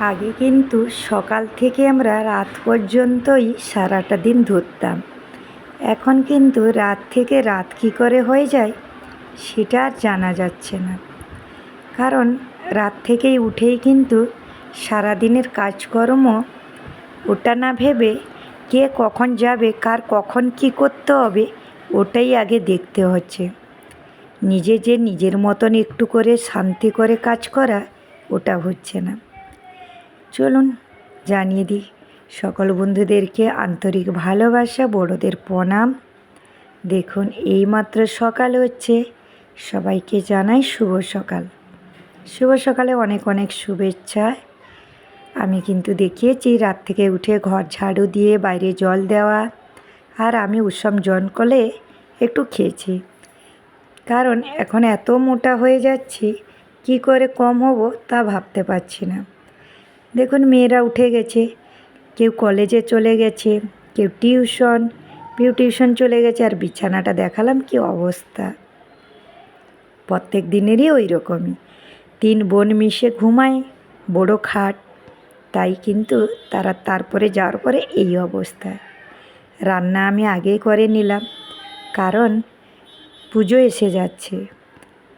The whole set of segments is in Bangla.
আগে কিন্তু সকাল থেকে আমরা রাত পর্যন্তই সারাটা দিন ধরতাম। এখন কিন্তু রাত থেকে রাত কী করে হয়ে যায় সেটা আর জানা যাচ্ছে না। কারণ রাত থেকেই উঠেই কিন্তু সারাদিনের কাজকর্ম ওটা না ভেবে কে কখন যাবে, কার কখন কী করতে হবে, ওটাই আগে দেখতে হচ্ছে। নিজে যে নিজের মতন একটু করে শান্তি করে কাজ করা, ওটা হচ্ছে না। চলুন জানিয়ে দিই, সকল বন্ধুদেরকে আন্তরিক ভালোবাসা, বড়দের প্রণাম। দেখুন, এইমাত্র সকাল হচ্ছে। সবাইকে জানাই শুভ সকাল। শুভ সকালে অনেক অনেক শুভেচ্ছা। আমি কিন্তু দেখিয়েছি, রাত থেকে উঠে ঘর ঝাড়ু দিয়ে বাইরে জল দেওয়া। আর আমি উৎসব জন করলে একটু খেয়েছি। কারণ এখন এত মোটা হয়ে যাচ্ছি, কি করে কম হব তা ভাবতে পারছি না। দেখুন, মেয়েরা উঠে গেছে। কেউ কলেজে চলে গেছে, কেউ টিউশন কেউ টিউশন চলে গেছে, আর বিছানাটা দেখালাম কি অবস্থা। প্রত্যেক দিনেরই ওই রকমই। তিন বোন মিশে ঘুমায়, বড় খাট। তাই কিন্তু তারা তারপরে যাওয়ার পরে এই অবস্থা। রান্না আমি আগেই করে নিলাম, কারণ পুজো এসে যাচ্ছে।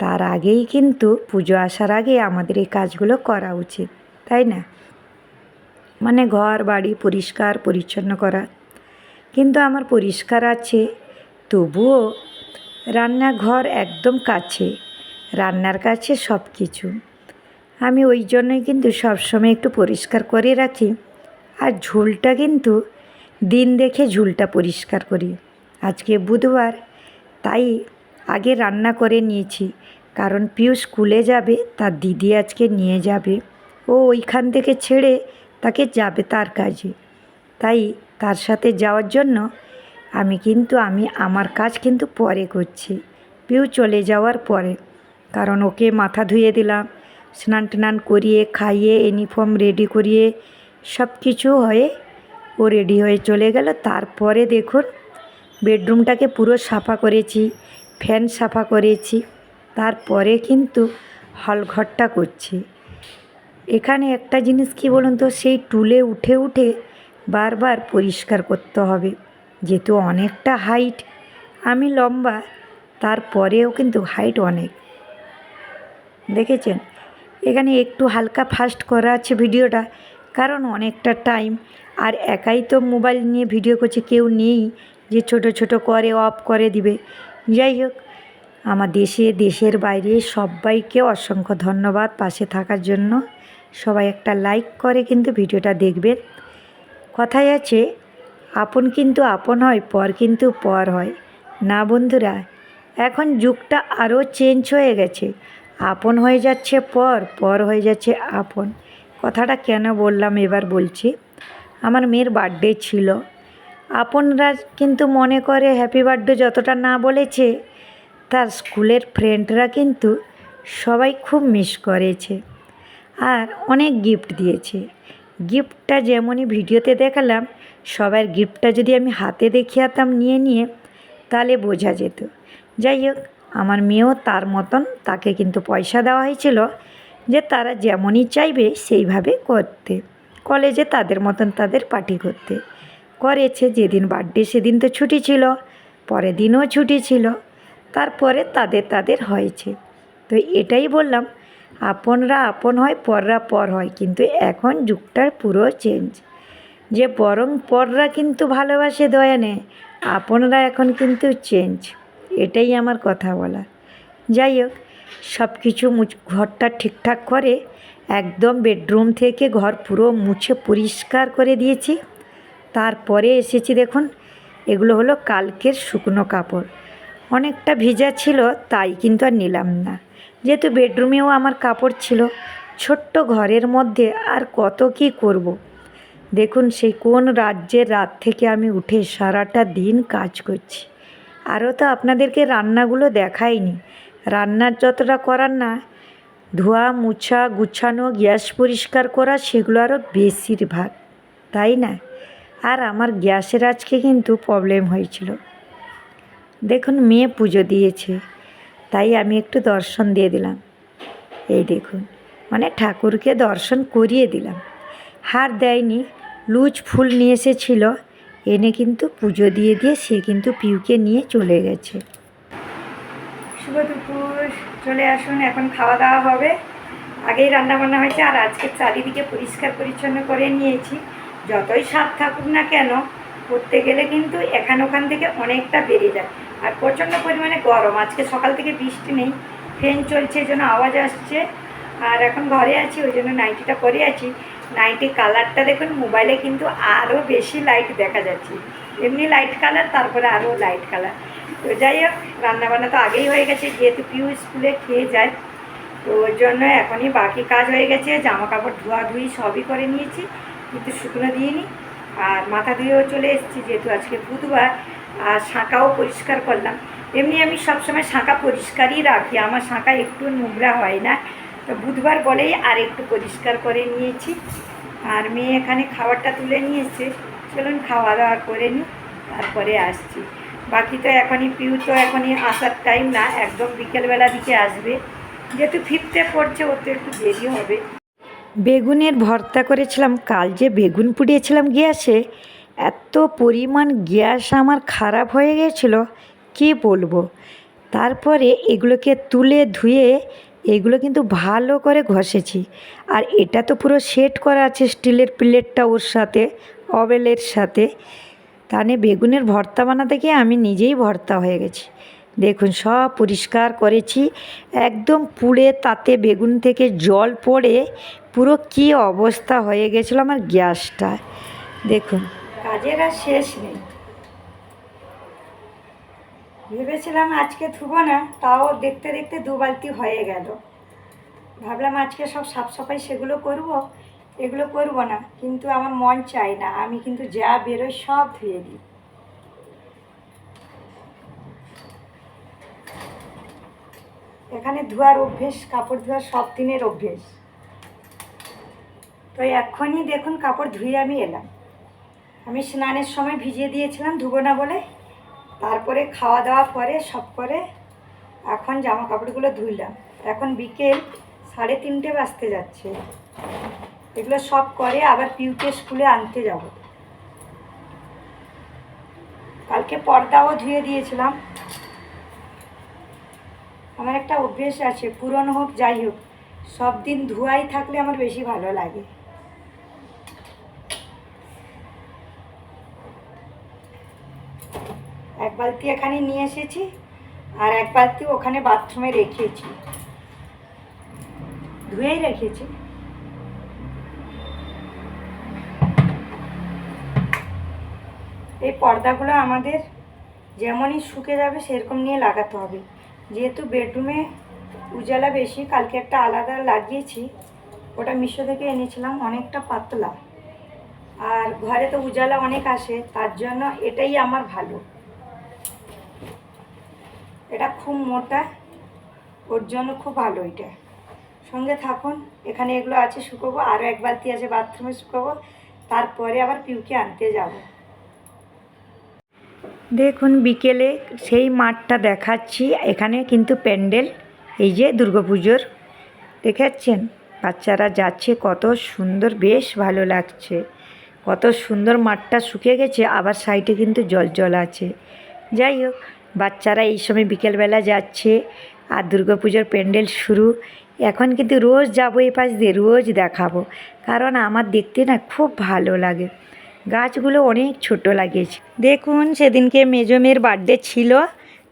তার আগেই কিন্তু পুজো আসার আগে আমাদের এই কাজগুলো করা উচিত, তাই না? মানে ঘর, বাড়ি পরিষ্কার, পরিচ্ছন্ন করা। কিন্তু আমার পরিষ্কার আছে, তবুও রান্নাঘর একদম কাছে, রান্নার কাছে সব কিছু আমি ওই জন্যই কিন্তু সবসময় একটু পরিষ্কার করে রাখি। আর ঝুলটা কিন্তু দিন দেখে ঝুলটা পরিষ্কার করি। আজকে বুধবার, তাই আগে রান্না করে নিয়েছি। কারণ পিউ স্কুলে যাবে, তার দিদি আজকে নিয়ে যাবে। ও ওইখান থেকে ছেড়ে তাকে যাবে তার কাজে। তাই তার সাথে যাওয়ার জন্য আমি কিন্তু, আমি আমার কাজ কিন্তু পরে করছি। পিউ চলে যাওয়ার পরে, কারণ ওকে মাথা ধুয়ে দিলাম, স্নান টান করিয়ে, খাইয়ে ইউনিফর্ম রেডি করিয়ে সব কিছু হয়ে ও রেডি হয়ে চলে গেল। তারপরে দেখুন বেডরুমটাকে পুরো সাফা করেছি ফ্যান সাফা করেছি, তারপরে কিন্তু হল ঘরটা করছি। এখানে একটা জিনিস কি বলুন তো, সেই টুলে উঠে উঠে বারবার পরিষ্কার করতে হবে। যেহেতু অনেকটা হাইট আমি লম্বা, তারপরেও কিন্তু হাইট অনেক। দেখেছেন? এখানে একটু হালকা ফাস্ট করা আছে ভিডিওটা, কারণ অনেকটা টাইম আর একাই তো মোবাইল নিয়ে ভিডিও করছে, কেউ নেই যে ছোট ছোট করে অফ করে দিবে। যাই হোক, আমার দেশে, দেশের বাইরে সবাইকে অসংখ্য ধন্যবাদ পাশে থাকার জন্য। সবাই একটা লাইক করে কিন্তু ভিডিওটা দেখবেন কথায় আছে, আপন কিন্তু আপন হয়, পর কিন্তু পর হয়। না বন্ধুরা, এখন যুগটা আরও চেঞ্জ হয়ে গেছে। আপন হয়ে যাচ্ছে পর পর হয়ে যাচ্ছে আপন। কথাটা কেন বললাম এবার বলছি, আমার মেয়ের বার্থডে ছিল। আপনরা কিন্তু মনে করে হ্যাপি বার্থডে যতটা না বলেছে, তার স্কুলের ফ্রেন্ডরা কিন্তু সবাই খুব মিস করেছে। আর অনেক গিফট দিয়েছে। গিফটটা যেমনই ভিডিওতে দেখালাম, সবার গিফটটা যদি আমি হাতে দেখিয়াতাম নিয়ে নিয়ে, তাহলে বোঝা যেত। যাই হোক, আমার মেয়েও তার মতন তাকে কিন্তু পয়সা দেওয়া হয়েছিল যে তারা যেমনই চাইবে সেইভাবে করতে। কলেজে তাদের মতন তাদের পার্টি করতে। করেছে যেদিন বার্থডে সেদিন তো ছুটি ছিল, পরের দিনও ছুটি ছিল, তারপরে তাদের তাদের হয়েছে। তো এটাই বললাম আপনরা আপন হয়, পররা পর হয়। কিন্তু এখন যুগটার পুরো চেঞ্জ যে বরং পররা কিন্তু ভালোবাসে দয়া নেয় আপনরা এখন কিন্তু চেঞ্জ এটাই আমার কথা বলা যাই হোক সব কিছু ঘরটা ঠিকঠাক করে, একদম বেডরুম থেকে ঘর পুরো মুছে পরিষ্কার করে দিয়েছি। তারপরে এসেছি দেখুন, এগুলো হলো কালকের শুকনো কাপড়। অনেকটা ভিজা ছিল, তাই কিন্তু আর নিলাম না। যেহেতু বেডরুমেও আমার কাপড় ছিল, ছোট্ট ঘরের মধ্যে আর কত কি করব। দেখুন সেই কোন রাজ্যের রাত থেকে আমি উঠে সারাটা দিন কাজ করছি। আরও তো আপনাদেরকে রান্নাগুলো দেখাইনি। রান্নার যতটা করার না, ধোয়া, মুছা, গুছানো, গ্যাস পরিষ্কার করা সেগুলো আরও বেশিরভাগ, তাই না? আর আমার গ্যাসের আজকে কিন্তু প্রবলেম হয়েছিল। দেখুন মেয়ে পুজো দিয়েছে। তাই আমি একটু দর্শন দিয়ে দিলাম। এই দেখুন মানে ঠাকুরকে দর্শন করিয়ে দিলাম। হার দেয়নি, লুজ ফুল নিয়ে এসেছিল। এনে কিন্তু পুজো দিয়ে দিয়ে সে কিন্তু পিউকে নিয়ে চলে গেছে। শুভ দুপুর, চলে আসুন, এখন খাওয়া দাওয়া হবে। আগেই রান্না বান্না হয়েছে, আর আজকে চারিদিকে পরিষ্কার পরিচ্ছন্ন করে নিয়েছি। যতই স্বাদ থাকুক না কেন করতে গেলে কিন্তু এখান ওখান থেকে অনেকটা বেড়ে যায়। আর প্রচণ্ড পরিমাণে গরম। আজকে সকাল থেকে বৃষ্টি নেই, ফ্যান চলছে, এই জন্য আওয়াজ আসছে। আর এখন ঘরে আছি, ওই জন্য নাইটিটা পরে আছি। নাইটি কালারটা দেখুন মোবাইলে কিন্তু আরও বেশি লাইট দেখা যাচ্ছে। এমনি লাইট কালার তারপরে আরও লাইট কালার তো যাই হোক, রান্নাবান্না তো আগেই হয়ে গেছে, যেহেতু পিউ স্কুলে খেয়ে যায়। তো ওর জন্য এখনই বাকি কাজ হয়ে গেছে জামা কাপড় ধোয়াধুয়ি সবই করে নিয়েছি, কিন্তু শুকনো দিইনি। আর মাথা ধুয়েও চলে এসেছি, যেহেতু আজকে বুধবার। আর শাঁকাও পরিষ্কার করলাম। এমনি আমি সবসময় শাঁকা পরিষ্কারই রাখি। আমার শাঁকা একটু নোংরা হয় না। তো বুধবার বলেই আর একটু পরিষ্কার করে নিয়েছি। আর মেয়ে এখানে খাবারটা তুলে নিয়েছে। চলুন খাওয়া দাওয়া করে নিই, তারপরে আসছি। বাকি তো এখনই পিউ তো এখনই আসার টাইম না, একদম বিকেলবেলা দিকে আসবে। যেহেতু ফিফতে পড়ছে, ওর তো একটু দেরি হবে। বেগুনের ভর্তা করেছিলাম। কাল যে বেগুন পুড়িয়েছিলাম গ্যাসে এত পরিমাণ গ্যাস আমার খারাপ হয়ে গেছিল, কি বলব? তারপরে এগুলোকে তুলে ধুয়ে এগুলো কিন্তু ভালো করে ঘষেছি। আর এটা তো পুরো সেট করা আছে স্টিলের প্লেটটা ওর সাথে অবেলের সাথে। তাহলে বেগুনের ভর্তা বানাতে গিয়ে আমি নিজেই ভর্তা হয়ে গেছি। দেখুন, সব পরিষ্কার করেছি। একদম পুড়ে তাতে বেগুন থেকে জল পড়ে, পুরো কি অবস্থা হয়ে গেছিল আমার গ্যাসটা। দেখুন। কাজের আর শেষ নেই। ভেবেছিলাম আজকে ধুবো না, তাও দেখতে দেখতে দু বালতি হয়ে গেল। ভাবলাম আজকে সব সাফ সাফাই সেগুলো করব, এগুলো করব না, কিন্তু আমার মন চাই না, আমি কিন্তু যা বেরোয় সব ধুয়ে দিই। এখানে ধোয়ার অভ্যেস, কাপড় ধোয়ার সব দিনের অভ্যেস। তো এক্ষুনি দেখুন কাপড় ধুয়ে আমি এলাম। আমি স্নানের সময় ভিজিয়ে দিয়েছিলাম ধুবো না বলে। তারপরে খাওয়া দাওয়া পরে, সব করে এখন জামা কাপড়গুলো ধুইলাম। এখন বিকেল সাড়ে তিনটে বাজতে যাচ্ছে। এগুলো সব করে আবার পিউকে স্কুলে আনতে যাব। কালকে পর্দাও ধুয়ে দিয়েছিলাম। আমার একটা অভ্যেস আছে পুরনো হোক, যাই হোক, সব দিন ধোয়াই থাকলে আমার বেশি ভালো লাগে। এক বালতি এখানে নিয়ে এসেছি আর এক বালতি ওখানে বাথরুমে রেখেছি। ধুয়েই রেখেছি। এই পর্দাগুলো আমাদের যেমনই শুকে যাবে, সেরকম নিয়ে লাগাতে হবে। যেহেতু বেডরুমে উজালা বেশি, কালকে একটা আলাদা লাগিয়েছি, ওটা মিশো থেকে এনেছিলাম, অনেকটা পাতলা। আর ঘরে তো উজালা অনেক আসে, তার জন্য এটাই আমার ভালো। এটা খুব মোটা, ওর জন্য খুব ভালো এটা। সঙ্গে থাকুন, এখানে এগুলো আছে শুকোবো আরও এক বালতি আছে বাথরুমে শুকোবো, তারপরে আবার পিউকে আনতে যাব। দেখুন, বিকেলে সেই মাঠটা দেখাচ্ছি, এখানে কিন্তু প্যান্ডেল, এই যে দুর্গাপুজোর। দেখাচ্ছেন? বাচ্চারা যাচ্ছে, কত সুন্দর, বেশ ভালো লাগছে। কত সুন্দর মাঠটা শুকিয়ে গেছে, আবার সাইডে কিন্তু জল জল আছে। যাই হোক, বাচ্চারা এই সময় বিকেলবেলা যাচ্ছে আর দুর্গাপুজোর প্যান্ডেল শুরু। এখন কিন্তু রোজ যাব এই পাশ দিয়ে, রোজ দেখাবো। কারণ আমার দেখতে না খুব ভালো লাগে। গাছগুলো অনেক ছোট লাগিয়েছে। দেখুন, সেদিনকে মেজমের বার্থডে ছিল,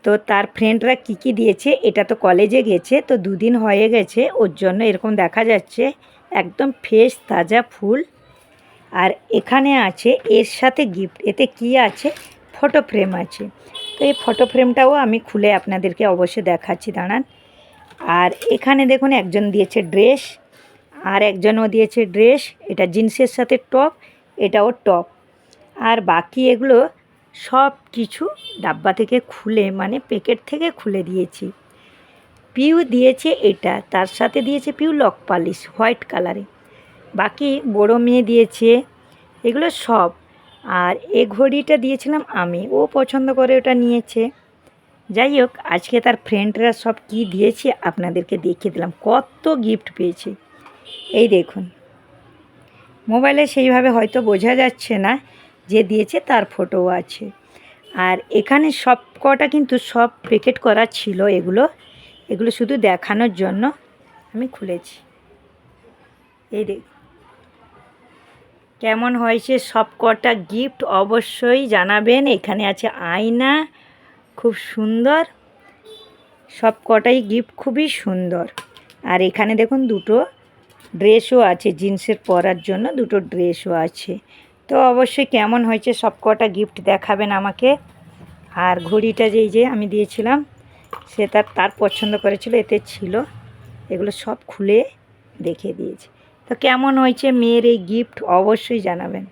তো তার ফ্রেন্ডরা কী কী দিয়েছে, এটা তো কলেজে গেছে, তো দুদিন হয়ে গেছে, ওর জন্য এরকম দেখা যাচ্ছে। একদম ফ্রেশ, তাজা ফুল। আর এখানে আছে, এর সাথে গিফট এতে কি আছে? ফটো ফ্রেম আছে। তো এই ফটো ফ্রেমটাও আমি খুলে আপনাদেরকে অবশ্যই দেখাচ্ছি, দাঁড়ান। আর এখানে দেখুন, একজন দিয়েছে ড্রেস আর একজনও দিয়েছে ড্রেস এটা জিন্সের সাথে টপ এটাও টপ আর বাকি এগুলো সব কিছু ডাব্বা থেকে খুলে মানে প্যাকেট থেকে খুলে দিয়েছি। পিউ দিয়েছে এটা, তার সাথে দিয়েছে পিউ লক পালিশ হোয়াইট কালারে বাকি বড় মেয়ে দিয়েছে, এগুলো সব। আর এ ঘড়িটা দিয়েছিলাম আমি, ও পছন্দ করে ওটা নিয়েছে। যাই হোক, আজকে তার ফ্রেন্ডরা সব কি দিয়েছে আপনাদেরকে দেখিয়ে দিলাম। কত গিফট পেয়েছে। এই দেখুন, মোবাইলে সেইভাবে হয়তো বোঝা যাচ্ছে না যে দিয়েছে, তার ফটোও আছে। আর এখানে সব কটা কিন্তু সব প্যাকেট করা ছিল এগুলো। এগুলো শুধু দেখানোর জন্য আমি খুলেছি। এই দেখ কেমন হয়েছে সব কটা গিফট অবশ্যই জানাবেন। এখানে আছে আয়না, খুব সুন্দর। সব কটাই গিফট খুবই সুন্দর। আর এখানে দেখুন দুটো ড্রেসও আছে জিন্সের পরার জন্য, দুটো ড্রেসও আছে। তো অবশ্যই কেমন হয়েছে সব কটা গিফট দেখাবেন আমাকে। আর ঘড়িটা যেই যে আমি দিয়েছিলাম, সে তার তার পছন্দ করেছিল, এতে ছিল। এগুলো সব খুলে দেখিয়ে দিয়েছে। তো কেমন হয়েছে মেয়ের এই গিফট অবশ্যই জানাবেন।